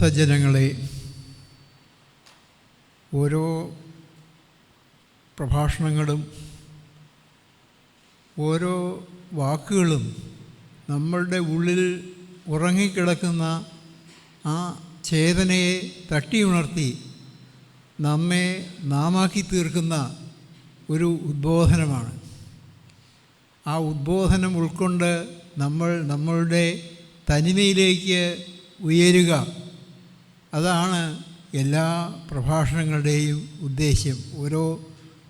സജ്ജനങ്ങളെ ഓരോ പ്രഭാഷണങ്ങളും ഓരോ വാക്കുകളും നമ്മളുടെ ഉള്ളിൽ ഉറങ്ങിക്കിടക്കുന്ന ആ ചേതനയെ തട്ടിയുണർത്തി നമ്മെ നാമാക്കി തീർക്കുന്ന ഒരു ഉദ്ബോധനമാണ്. ആ ഉദ്ബോധനം ഉൾക്കൊണ്ട് നമ്മൾ നമ്മളുടെ തനിമയിലേക്ക് ഉയരുക. അതാണ് എല്ലാ പ്രഭാഷണങ്ങളുടെയും ഉദ്ദേശ്യം. ഓരോ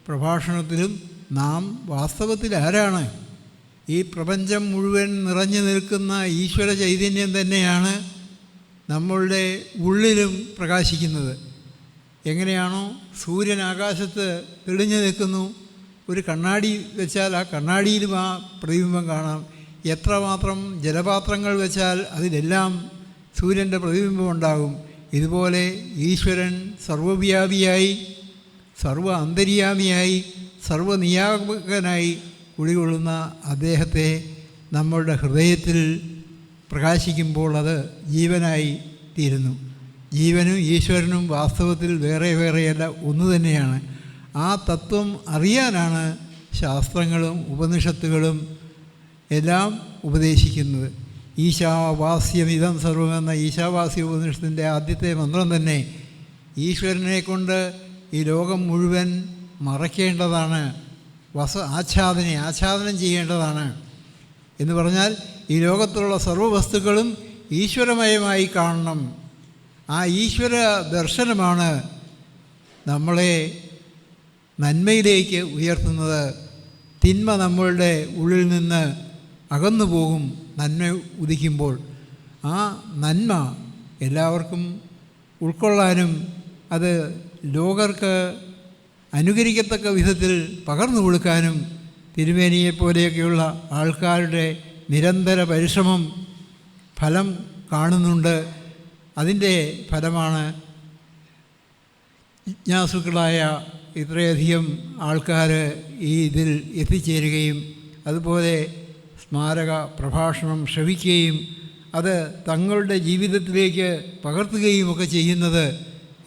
പ്രഭാഷണത്തിലും നാം വാസ്തവത്തിൽ ആരാണ് ഈ പ്രപഞ്ചം മുഴുവൻ നിറഞ്ഞു നിൽക്കുന്ന ഈശ്വര ചൈതന്യം തന്നെയാണ് നമ്മളുടെ ഉള്ളിലും പ്രകാശിക്കുന്നത്. എങ്ങനെയാണോ സൂര്യൻ ആകാശത്ത് തെളിഞ്ഞു നിൽക്കുന്നു. ഒരു കണ്ണാടി വെച്ചാൽ ആ കണ്ണാടിയിലും ആ പ്രതിബിംബം കാണാം. എത്രമാത്രം ജലപാത്രങ്ങൾ വെച്ചാൽ അതിലെല്ലാം സൂര്യന്റെ പ്രതിബിംബം ഉണ്ടാകും. ഇതുപോലെ ഈശ്വരൻ സർവവ്യാപിയായി സർവ അന്തര്യാമിയായി സർവനിയാമകനായി കുടികൊള്ളുന്ന അദ്ദേഹത്തെ നമ്മളുടെ ഹൃദയത്തിൽ പ്രകാശിക്കുമ്പോൾ അത് ജീവനായി തീരുന്നു. ജീവനും ഈശ്വരനും വാസ്തവത്തിൽ വേറെ വേറെയല്ല ഒന്ന് തന്നെയാണ്. ആ തത്വം അറിയാനാണ് ശാസ്ത്രങ്ങളും ഉപനിഷത്തുകളും എല്ലാം ഉപദേശിക്കുന്നത്. ഈശാവാസ്യമിതം സർവമെന്ന ഈശാവാസ്യ ഉപനിഷത്തിന്റെ ആദ്യത്തെ മന്ത്രം തന്നെ ഈശ്വരനെ കൊണ്ട് ഈ ലോകം മുഴുവൻ മറയ്ക്കേണ്ടതാണ് വസ ആച്ഛാദനെ ആച്ഛാദനം ചെയ്യേണ്ടതാണ് എന്ന് പറഞ്ഞാൽ ഈ ലോകത്തുള്ള സർവവസ്തുക്കളും ഈശ്വരമയമായി കാണണം. ആ ഈശ്വര ദർശനമാണ് നമ്മളെ നന്മയിലേക്ക് ഉയർത്തുന്നത്. തിന്മ നമ്മളുടെ ഉള്ളിൽ നിന്ന് അകന്നു പോകും നന്മ ഉദിക്കുമ്പോൾ. ആ നന്മ എല്ലാവർക്കും ഉൾക്കൊള്ളാനും അത് ലോകർക്ക് അനുകരിക്കത്തക്ക വിധത്തിൽ പകർന്നു കൊടുക്കാനും തിരുമേനിയെപ്പോലെയൊക്കെയുള്ള ആൾക്കാരുടെ നിരന്തര പരിശ്രമം ഫലം കാണുന്നുണ്ട്. അതിന്റെ ഫലമാണ് ജിജ്ഞാസുക്കളായ ഇത്രയധികം ആൾക്കാർ ഈ ഇതിൽ എത്തിച്ചേരുകയും അതുപോലെ സ്മാരക പ്രഭാഷണം ശ്രവിക്കുകയും അത് തങ്ങളുടെ ജീവിതത്തിലേക്ക് പകർത്തുകയും ഒക്കെ ചെയ്യുന്നത്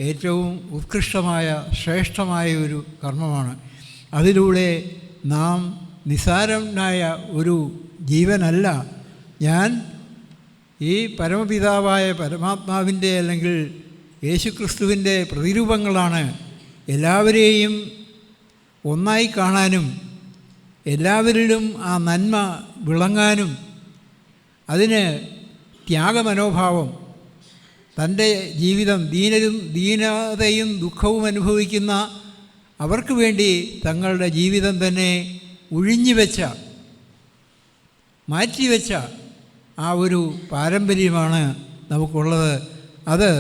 ഏറ്റവും ഉത്കൃഷ്ടമായ ശ്രേഷ്ഠമായ ഒരു കർമ്മമാണ്. അതിലൂടെ നാം നിസാരനായ ഒരു ജീവനല്ല. ഞാൻ ഈ പരമപിതാവായ പരമാത്മാവിന്റെ അല്ലെങ്കിൽ യേശുക്രിസ്തുവിന്റെ പ്രതിരൂപങ്ങളാണ് എല്ലാവരെയും ഒന്നായി കാണാനും എല്ലാവരിലും ആ നന്മ വിളങ്ങാനും അതിന് ത്യാഗമനോഭാവം തന്റെ ജീവിതം ദീനരും ദീനതയും ദുഃഖവും അനുഭവിക്കുന്ന അവർക്ക് വേണ്ടി തങ്ങളുടെ ജീവിതം തന്നെ ഒഴിഞ്ഞുവെച്ച മാറ്റിവെച്ച ആ ഒരു പാരമ്പര്യമാണ് നമുക്കുള്ളത്. അത്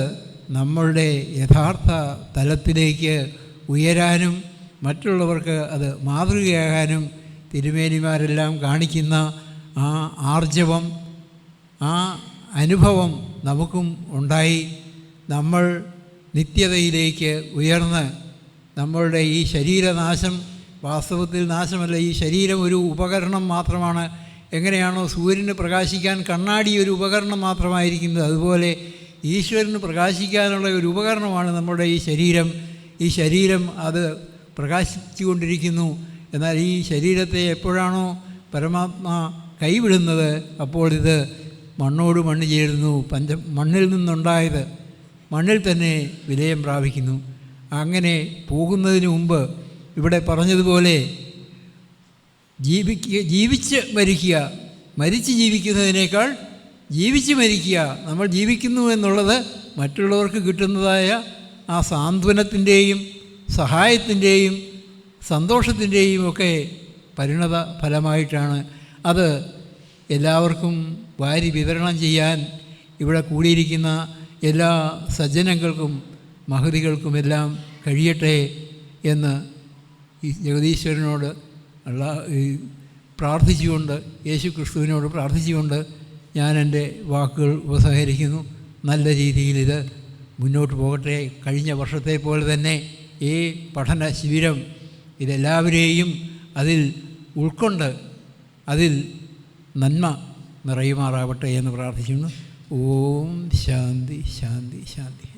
നമ്മളുടെ യഥാർത്ഥ തലത്തിലേക്ക് ഉയരാനും മറ്റുള്ളവർക്ക് അത് മാതൃകയാകാനും തിരുമേനിമാരെല്ലാം കാണിക്കുന്ന ആ ആർജവം ആ അനുഭവം നമുക്കും ഉണ്ടായി. നമ്മൾ നിത്യതയിലേക്ക് ഉയർന്ന് നമ്മളുടെ ഈ ശരീരനാശം വാസ്തവത്തിൽ നാശമല്ല ഈ ശരീരം ഒരു ഉപകരണം മാത്രമാണ്. എങ്ങനെയാണോ സൂര്യന് പ്രകാശിക്കാൻ കണ്ണാടി ഒരു ഉപകരണം മാത്രമായിരിക്കുന്നത്. അതുപോലെ ഈശ്വരന് പ്രകാശിക്കാനുള്ള ഒരു ഉപകരണമാണ് നമ്മുടെ ഈ ശരീരം. ഈ ശരീരം അത് പ്രകാശിച്ചു കൊണ്ടിരിക്കുന്നു എന്നാൽ ഈ ശരീരത്തെ എപ്പോഴാണോ പരമാത്മാ കൈവിടുന്നത് അപ്പോൾ ഇത് മണ്ണോട് മണ്ണ് ചേരുന്നു പഞ്ച മണ്ണിൽ നിന്നുണ്ടായത് മണ്ണിൽ തന്നെ വിലയം പ്രാപിക്കുന്നു. അങ്ങനെ പോകുന്നതിന് മുമ്പ് ഇവിടെ പറഞ്ഞതുപോലെ ജീവിക്കുക ജീവിച്ച് മരിക്കുക മരിച്ച് ജീവിക്കുന്നതിനേക്കാൾ ജീവിച്ച് മരിക്കുക നമ്മൾ ജീവിക്കുന്നു എന്നുള്ളത് മറ്റുള്ളവർക്ക് കിട്ടുന്നതായ ആ സാന്ത്വനത്തിന്റെയും സഹായത്തിന്റെയും സന്തോഷത്തിന്റെയും ഒക്കെ പരിണത ഫലമായിട്ടാണ്. അത് എല്ലാവർക്കും വാരി വിതരണം ചെയ്യാൻ ഇവിടെ കൂടിയിരിക്കുന്ന എല്ലാ സജ്ജനങ്ങൾക്കും മഹതികൾക്കുമെല്ലാം കഴിയട്ടെ എന്ന് ഈ ജഗദീശ്വരനോട് ഉള്ള പ്രാർത്ഥിച്ചുകൊണ്ട് യേശു ക്രിസ്തുവിനോട് പ്രാർത്ഥിച്ചുകൊണ്ട് ഞാൻ എന്റെ വാക്കുകൾ ഉപസഹരിക്കുന്നു. നല്ല രീതിയിൽ ഇത് മുന്നോട്ട് പോകട്ടെ. കഴിഞ്ഞ വർഷത്തെ പോലെ തന്നെ ഈ പഠന ശിബിരം ഇതെല്ലാവരെയും അതിൽ ഉൾക്കൊണ്ട് അതിൽ നന്മ നിറയുമാറാവട്ടെ എന്ന് പ്രാർത്ഥിക്കുന്നു. ഓം ശാന്തി ശാന്തി ശാന്തി.